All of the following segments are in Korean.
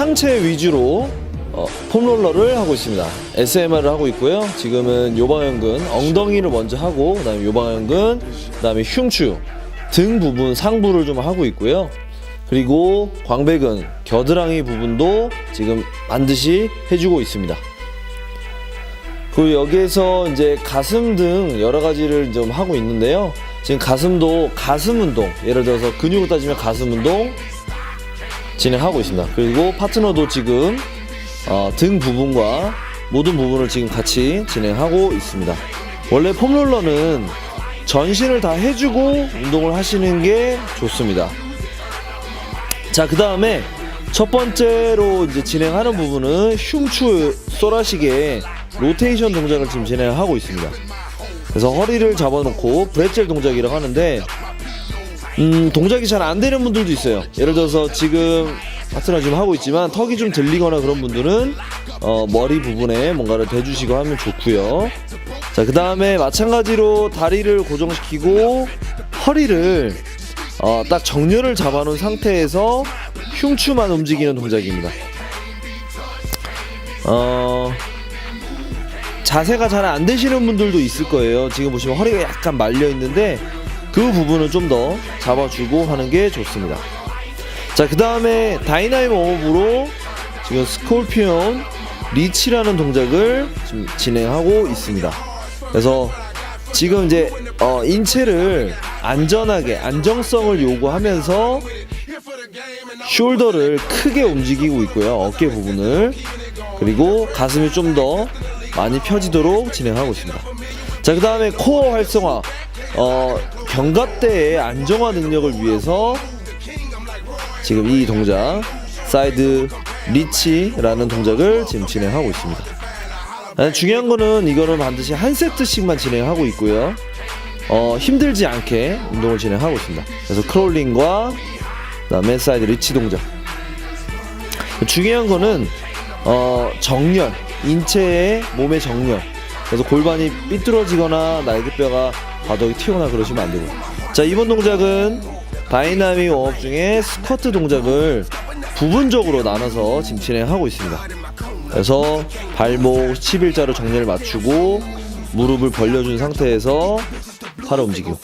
상체 위주로 어, 폼롤러를 하고 있습니다. SMR을 하고 있고요. 지금은 요방연근 엉덩이를 먼저 하고 그다음에 요방연근 그다음에 흉추 등 부분 상부를 좀 하고 있고요. 그리고 광배근 겨드랑이 부분도 지금 반드시 해주고 있습니다. 그리고 여기에서 이제 가슴 등 여러 가지를 좀 하고 있는데요. 지금 가슴도 가슴 운동, 예를 들어서 근육을 따지면 가슴 운동 진행하고 있습니다. 그리고 파트너도 지금 어, 등 부분과 모든 부분을 지금 같이 진행하고 있습니다. 원래 폼롤러는 전신을 다 해주고 운동을 하시는 게 좋습니다. 자, 그 다음에 첫 번째로 이제 진행하는 부분은 흉추 쏘라식의 로테이션 동작을 지금 진행하고 있습니다. 그래서 허리를 잡아놓고 브레첼 동작이라고 하는데, 음, 동작이 잘 안 되는 분들도 있어요. 예를 들어서 지금 파트너 지금 하고 있지만 턱이 좀 들리거나 그런 분들은 어, 머리 부분에 뭔가를 대주시고 하면 좋고요. 자, 그 다음에 마찬가지로 다리를 고정시키고 허리를 어, 딱 정렬을 잡아놓은 상태에서 흉추만 움직이는 동작입니다. 어, 자세가 잘 안 되시는 분들도 있을 거예요. 지금 보시면 허리가 약간 말려 있는데 그 부분을 좀 더 잡아주고 하는 게 좋습니다. 자, 그 다음에 다이나믹 웜업으로 지금 스콜피온 리치라는 동작을 진행하고 있습니다. 그래서 지금 이제 어, 인체를 안전하게 안정성을 요구하면서 숄더를 크게 움직이고 있고요. 어깨 부분을 그리고 가슴이 좀 더 많이 펴지도록 진행하고 있습니다. 자, 그 다음에 코어 활성화, 어, 견갑대의 안정화 능력을 위해서 지금 이 동작, 사이드 리치라는 동작을 지금 진행하고 있습니다. 아, 중요한 거는 이거는 반드시 한 세트씩만 진행하고 있고요. 어, 힘들지 않게 운동을 진행하고 있습니다. 그래서 크롤링과 그다음에 사이드 리치 동작. 중요한 거는 어, 정렬, 인체의 몸의 정렬. 그래서 골반이 삐뚤어지거나 날개뼈가 바닥에 튀거나 그러시면 안 되고. 자, 이번 동작은 다이나믹 웜업 중에 스쿼트 동작을 부분적으로 나눠서 지금 진행하고 있습니다. 그래서 발목 11자로 정렬을 맞추고 무릎을 벌려준 상태에서 팔을 움직이고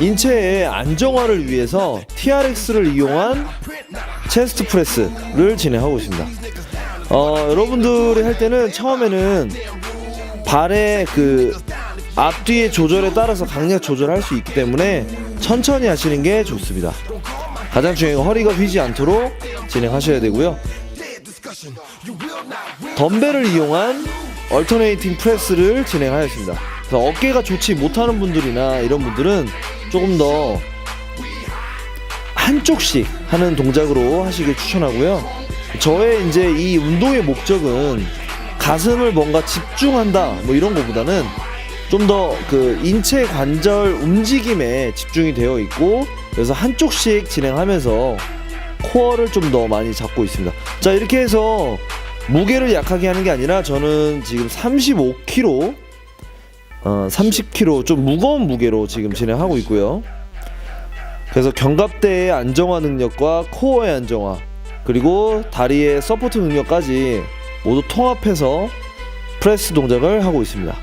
인체의 안정화를 위해서 TRX를 이용한 체스트 프레스를 진행하고 있습니다. 어, 여러분들이 할 때는 처음에는 발의 그 앞뒤의 조절에 따라서 강약 조절할 수 있기 때문에 천천히 하시는 게 좋습니다. 가장 중요한 건 허리가 휘지 않도록 진행하셔야 되고요. 덤벨을 이용한 얼터네이팅 프레스를 진행하였습니다. 그래서 어깨가 좋지 못하는 분들이나 이런 분들은 조금 더 한쪽씩 하는 동작으로 하시길 추천하고요. 저의 이제 이 운동의 목적은 가슴을 뭔가 집중한다 뭐 이런 것보다는 좀 더 그 인체 관절 움직임에 집중이 되어 있고 그래서 한쪽씩 진행하면서 코어를 좀 더 많이 잡고 있습니다. 자 이렇게 해서 무게를 약하게 하는 게 아니라 저는 지금 35kg 어, 30kg 좀 무거운 무게로 지금 진행하고 있고요. 그래서 견갑대의 안정화 능력과 코어의 안정화 그리고 다리의 서포트 능력까지 모두 통합해서 프레스 동작을 하고 있습니다.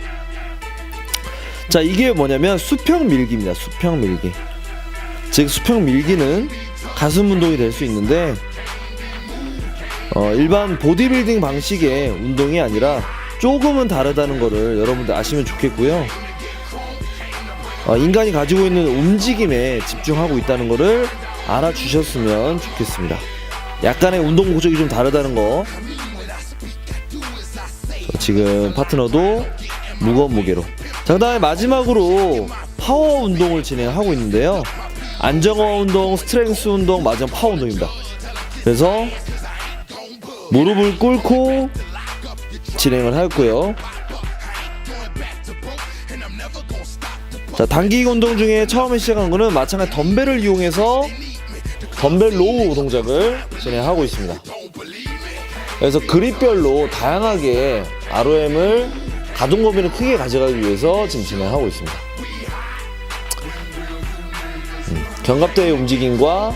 자 이게 뭐냐면 수평 밀기입니다. 수평 밀기. 즉 수평 밀기는 가슴 운동이 될 수 있는데 어, 일반 보디빌딩 방식의 운동이 아니라 조금은 다르다는 것을 여러분들 아시면 좋겠고요. 어, 인간이 가지고 있는 움직임에 집중하고 있다는 것을 알아주셨으면 좋겠습니다. 약간의 운동 목적이 좀 다르다는 거. 저 지금 파트너도 무거운 무게로. 자, 그 다음에 마지막으로 파워 운동을 진행하고 있는데요. 안정화 운동, 스트렝스 운동, 마지막 파워 운동입니다. 그래서 무릎을 꿇고 진행을 하였고요. 자, 단기 운동 중에 처음에 시작한 거는 마찬가지 덤벨을 이용해서 덤벨 로우 동작을 진행하고 있습니다. 그래서 그립별로 다양하게 ROM을 가동 범위를 크게 가져가기 위해서 지금 진행하고 있습니다. 음, 견갑대의 움직임과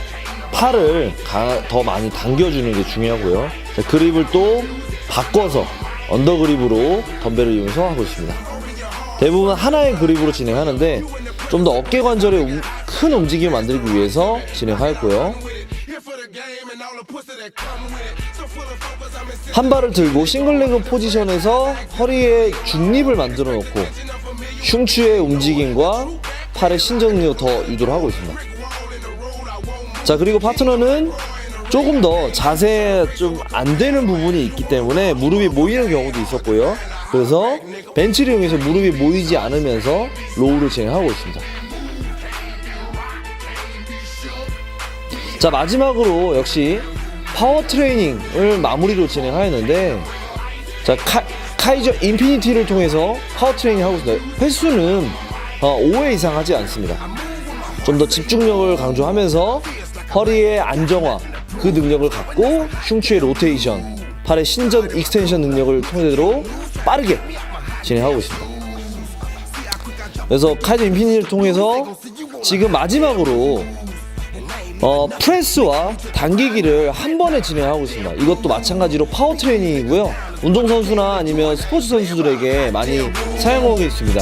팔을 가- 더 많이 당겨주는 게 중요하고요. 자, 그립을 또 바꿔서 언더 그립으로 덤벨을 이용해서 하고 있습니다. 대부분 하나의 그립으로 진행하는데 좀 더 어깨 관절에 우- 큰 움직임을 만들기 위해서 진행하였고요. 한 발을 들고 싱글레그 포지션에서 허리에 중립을 만들어 놓고 흉추의 움직임과 팔의 신전 능력 더 유도를 하고 있습니다. 자 그리고 파트너는 조금 더 자세 좀 안 되는 부분이 있기 때문에 무릎이 모이는 경우도 있었고요. 그래서 벤치를 이용해서 무릎이 모이지 않으면서 로우를 진행하고 있습니다. 자 마지막으로 역시 파워 트레이닝을 마무리로 진행하였는데 자 카, 카이저 인피니티를 통해서 파워 트레이닝 하고 있습니다. 횟수는 어, 5회 이상 하지 않습니다. 좀 더 집중력을 강조하면서 허리의 안정화 그 능력을 갖고 흉추의 로테이션 팔의 신전 익스텐션 능력을 통해로 빠르게 진행하고 있습니다. 그래서 카이저 인피니티를 통해서 지금 마지막으로 어, 프레스와 당기기를 한 번에 진행하고 있습니다. 이것도 마찬가지로 파워 트레이닝이고요. 운동선수나 아니면 스포츠 선수들에게 많이 사용하고 있습니다.